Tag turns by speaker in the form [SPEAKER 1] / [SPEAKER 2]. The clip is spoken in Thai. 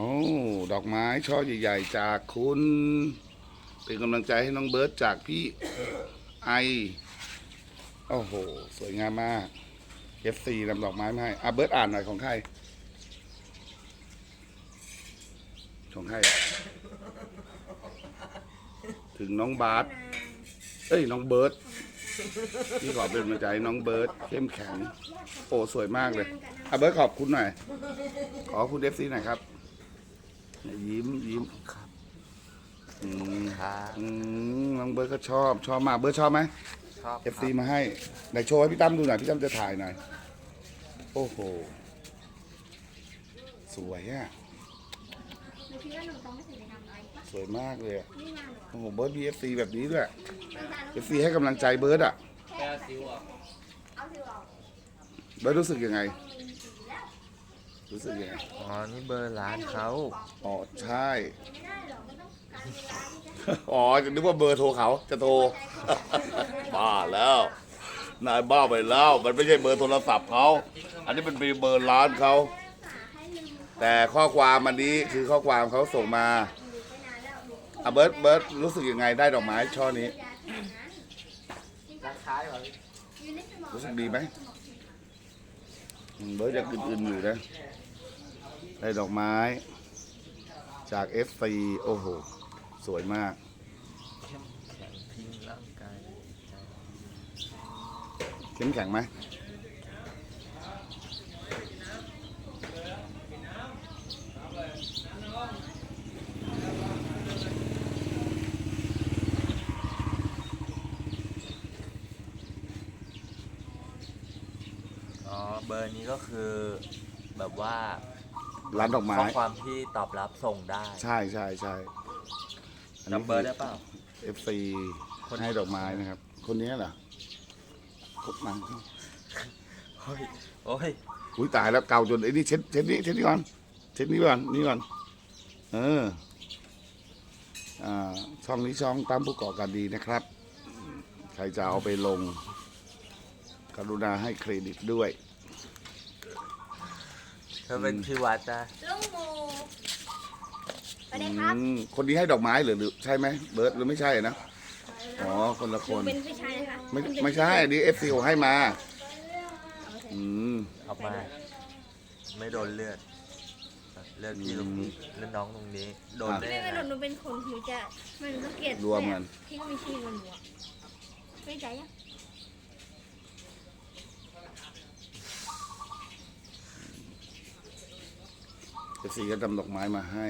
[SPEAKER 1] โอ้ดอกไม้ช่อใหญ่ ๆ จากคุณ เป็นกำลังใจให้น้องเบิร์ตจากพี่ไอ โอ้โห สวยงามมาก FC นำดอกไม้มาให้อะเบิร์ตอ่านหน่อยของใครของใครอะถึงน้องบาสเอ้ย น้องเบิร์ตพี่ขอเป็นกำลังใจให้น้องเบิร์ตเข้มแข็ง โอ้สวยมากเลยอะเบิร์ตขอบคุณหน่อย ขอคุณเอฟซีหน่อยครับ ยิ้มยิ้มครับอืม
[SPEAKER 2] ครับ
[SPEAKER 1] อืมน้องเบิร์ตก็ชอบชอบมากเบิร์ตชอบไหม
[SPEAKER 2] ชอบ
[SPEAKER 1] เอฟซีมาให้ไหนโชว์ให้พี่ตั้มดูหน่อยพี่ตั้มจะถ่ายหน่อยโอ้โห สวยอะ
[SPEAKER 3] หนูคิดว่าหนูต้องไม่ถึงไปทำอะไรปะ
[SPEAKER 1] สวยมากเลยอะ
[SPEAKER 3] นี่งานหนู
[SPEAKER 1] โอ้โหเบิร์ตมีเอฟซีแบบนี้ด้วย
[SPEAKER 3] เป็นการ
[SPEAKER 1] เอฟซีให้กำลังใจเบิร์ตอะ
[SPEAKER 2] แค่ซิวอะ
[SPEAKER 3] เอาสิออก
[SPEAKER 1] เบิร์ตรู้สึกยังไง
[SPEAKER 3] ต้องมีสีแล้ว
[SPEAKER 1] รู้สึกยังไง
[SPEAKER 2] อ๋อ นี่เบอร์ร้านเขา
[SPEAKER 1] อ๋อใช่
[SPEAKER 3] ไม่ได้หรอกมันต้องการเวลาที่จะ
[SPEAKER 1] อ๋อจะนึกว่าเบอร์โทรเขาจะโทร บ้าแล้ว นายบ้าไปแล้ว มันไม่ใช่เบอร์โทรศัพท์เขา อันนี้เป็นเบอร์ร้านเขา
[SPEAKER 3] รักษาให้ลืม
[SPEAKER 1] แต่ข้อความอันนี้คือข้อความเขาส่งมา
[SPEAKER 3] หนูไปนานแล้วหนู
[SPEAKER 1] อะเบิร์ตเบิร์ตรู้สึกยังไงได้ดอกไม้ช่อนี้
[SPEAKER 3] ยาขนาดนั้น
[SPEAKER 2] ร้านค้ายเหรอ
[SPEAKER 3] อยู่ในสมอง
[SPEAKER 1] รู้สึกดีไหมอืม เบิร์จากอื่นๆอยู่นะ ได้ดอกไม้ จาก FC โอ้โห สวยมาก
[SPEAKER 2] แข็งทิ้งร่างกาย
[SPEAKER 1] เข้มแข็งไหม
[SPEAKER 2] อ๋อเบอร์นี้ก็คือแบบว่า
[SPEAKER 1] ร้านดอกไม้
[SPEAKER 2] ข้อความที่ตอบรับส่งได้
[SPEAKER 1] ใช่ใช่ใช่อันนี้
[SPEAKER 2] จำเบอร์ได้เปล่า
[SPEAKER 1] FC ให้ดอกไม้นะครับ คนนี้เหรอคนนั้น
[SPEAKER 2] เฮ้ยโอ้ย
[SPEAKER 1] อุ้ยตายแล้วเก่าจนไอ้นี่เช็ดเช็ดนี้เช็ดนี้ก่อนเช็ดนี้ก่อนนี่ก่อนเอออ่าช่องนี้ช่องตามผู้ก่อการดีนะครับ ใครจะเอาไปลง กรุณาให้เครดิตด้วย
[SPEAKER 2] เธอเป็นพี่วัดนะ
[SPEAKER 3] ลุงหมูสวัสดีครับ
[SPEAKER 1] อืมคนนี้ให้ดอกไม้เหรือหรือใช่ไหมเบิร์ดหรือไม่ใช่นะอ๋อคนละค
[SPEAKER 3] หนู
[SPEAKER 1] น
[SPEAKER 3] เป็นผู้ชายนะคะ
[SPEAKER 1] ไม่ไม่ใช่อันนี้เอฟซีเขาให้มาอืม
[SPEAKER 2] เอามา ไม่โดนเลือด เลือดพี่ตรงนี้เลือดน้องตรงนี้ โดนได้
[SPEAKER 3] ไม่
[SPEAKER 2] ยัง
[SPEAKER 3] ไม่
[SPEAKER 2] ไง
[SPEAKER 3] หนูหนูเป็นคนหนูจะมันต้องเกลียด
[SPEAKER 1] รวมกัน
[SPEAKER 3] ที่ก็มีชื่อมันหนูอะไม่ใจยัง
[SPEAKER 1] เอฟซีก็ทำดอกไม้มาให้